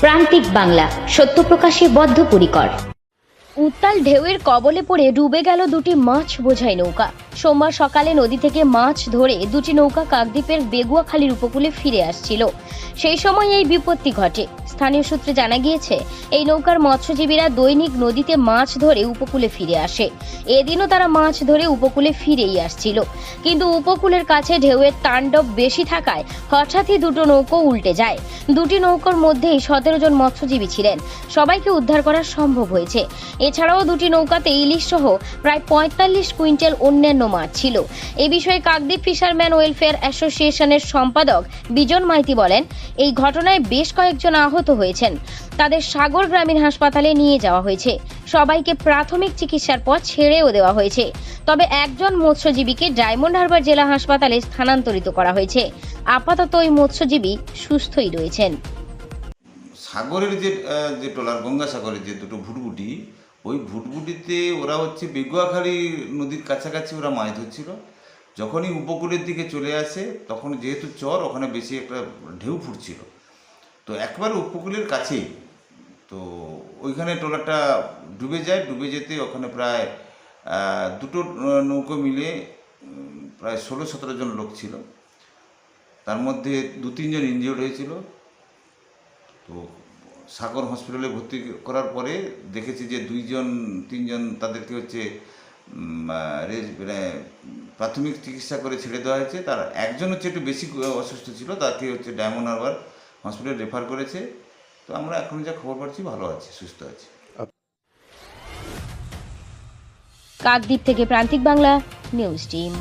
প্রান্তিক বাংলা সত্য প্রকাশে বদ্ধপরিকর। উত্তাল ঢেউয়ের কবলে পড়ে ডুবে গেল দুটি মাছ বোঝাই নৌকা। সোমবার সকালে নদী থেকে মাছ ধরে দুটি নৌকা কাকদ্বীপের বেগুয়াখালীর উপকূলে ফিরে আসছিল। সেই সময় এই বিপত্তি ঘটে। স্থানীয় সূত্রে জানা গিয়েছে, এই নৌকার মৎস্যজীবীরা দৈনিক নদীতে মাছ ধরে উপকূলে ফিরে আসে। এদিনও তারা মাছ ধরে উপকূলে ফিরেই আসছিল। কিন্তু উপকূলের কাছে ঢেউয়ের তাণ্ডব বেশি থাকায় হঠাৎই দুটো নৌকো উল্টে যায়। দুটি নৌকার মধ্যেই সতেরো জন মৎস্যজীবী ছিলেন। সবাইকে উদ্ধার করা সম্ভব হয়েছে। এছাড়াও দুটি নৌকাতে ইলিশ সহ প্রায় পঁয়তাল্লিশ কুইন্টাল অন্যান্য মাছ ছিল। এ বিষয়ে কাকদ্বীপ ফিশারম্যান ওয়েলফেয়ার অ্যাসোসিয়েশনের সম্পাদক বিজন মাইতি বলেন, এই ঘটনায় বেশ কয়েকজন আহত হয়েছেন। তাদের সাগর গ্রামীণ হাসপাতালে নিয়ে যাওয়া হয়েছে। সবাইকে প্রাথমিক চিকিৎসার পর ছেড়েও দেওয়া হয়েছে। তবে একজন মৎস্যজীবীকে ডায়মন্ড হারবার জেলা হাসপাতালে স্থানান্তরিত করা হয়েছে। আপাতত ওই মৎস্যজীবী সুস্থই রয়েছেন। সাগরের যে যে ট্রলার, গঙ্গাসাগরের যে দুটো ভুটভুটি ওই ভুটভুটিতে ওরা হচ্ছে বেগুয়াখালী নদীর কাছাকাছি ওরা মাছ ধরছিল। যখনই উপকূলের দিকে চলে আসে, তখন যেহেতু চর, ওখানে বেশি একটা ঢেউ ফুটছিল। তো একবার উপকূলের কাছেই, তো ওইখানে ট্রলারটা ডুবে যায়। ডুবে যেতে ওখানে প্রায় দুটো নৌকো মিলে প্রায় ষোলো সতেরো জন লোক ছিল। তার মধ্যে দু তিনজন ইনজিওর্ড হয়েছিল। তো সাগর হসপিটালে ভর্তি করার পরে দেখেছি যে দুইজন, তিনজন তাদেরকে হচ্ছে মানে প্রাথমিক চিকিৎসা করে ছেড়ে দেওয়া হয়েছে। তার একজন হচ্ছে একটু বেশি অসুস্থ ছিল, তাকে হচ্ছে ডায়মন্ড হারবার হসপিটালে রেফার করেছে। তো আমরা এখন যা খবর পাচ্ছি, ভালো আছে, সুস্থ আছে। কাকদ্বীপ থেকে প্রান্তিক বাংলা, নিউজ টিম।